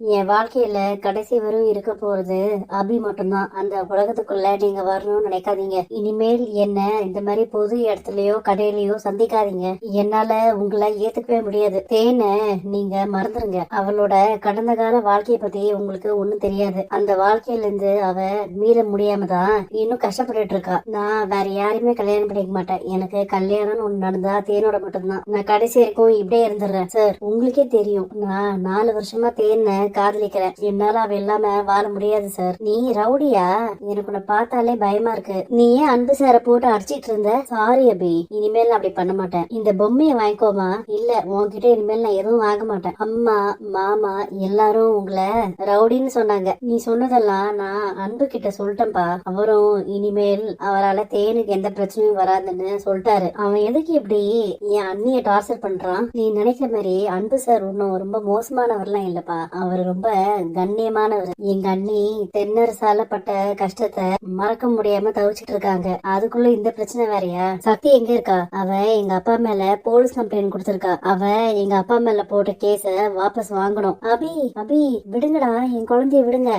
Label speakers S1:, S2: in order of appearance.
S1: என் வாழ்க்கையில கடைசி வரும் இருக்க போறது அபி மட்டும்தான். அந்த உலகத்துக்குள்ள நீங்க வரணும்னு நினைக்காதீங்க. இனிமேல் என்ன இந்த மாதிரி பொது இடத்துலயோ கடையிலயோ சந்திக்காதீங்க. என்னால உங்களை ஏத்துக்கவே முடியாது. தேனை நீங்க மறந்துருங்க. அவளோட கடந்த கால வாழ்க்கையை பத்தி உங்களுக்கு ஒண்ணும் தெரியாது. அந்த வாழ்க்கையில இருந்து அவ மீள முடியாம தான் இன்னும் கஷ்டப்பட்டுட்டு இருக்கா நான் வேற யாரையுமே கல்யாணம் பண்ணிக்க மாட்டேன். எனக்கு கல்யாணம்னு ஒண்ணு நடந்தா தேனோட மட்டும்தான். நான் கடைசி வரைக்கும் இப்படியே இருந்துடுறேன். சார் உங்களுக்கே தெரியும். நான் நாலு வருஷமா தேனை காதலிக்கிறேன். என்னால அவ இல்லாம வாழ முடியாது சார் நீ ரவுடியா? எனக்கு உன்னை பார்த்தாலே பயமா இருக்கு. நீ ஏன் அன்பு சார போட்டு அடிச்சிட்டு இருந்த? சாரி அபி. இனிமேல் நான் அப்படி பண்ண மாட்டேன். இந்த பொம்மையை வாங்கிக்கோமா? இல்ல உன்கிட்ட இனிமேல் நான் எதுவும் வாங்க மாட்டேன். அம்மா மாமா எல்லாரும் உங்களை ரவுடின்னு சொன்னாங்க. நீ சொன்னதெல்லாம் நான் அன்பு கிட்ட சொல்லிட்டேன்பா அவரும் இனிமேல் அவரால தேனுக்கு எந்த பிரச்சனையும் வராதுன்னு சொல்லிட்டாரு. அவன் எதுக்கு இப்படி என் அண்ணிய டார்ச்சர் பண்றான்? நீ நினைக்கிற மாதிரி அன்பு சார் ஒன்னும் ரொம்ப மோசமானவர்லாம் இல்லப்பா. அவர் ரொம்ப கண்ணியமானவர். எங்க அண்ணி தென்னரசால பட்ட கஷ்டத்தை மறக்க முடியாம தவிச்சிட்டு இருக்காங்க. அதுக்குள்ள இந்த பிரச்சனை வேறையா? சக்தி எங்க இருக்கா? அவ எங்க அப்பா மேல போலீஸ் கம்ப்ளைண்ட் கொடுத்திருக்கா. அவ எங்க அப்பா மேல போட்ட கேஸ வாபஸ் வாங்கணும். அபி அபி விடுங்கடா. என் குழந்தைய விடுங்க.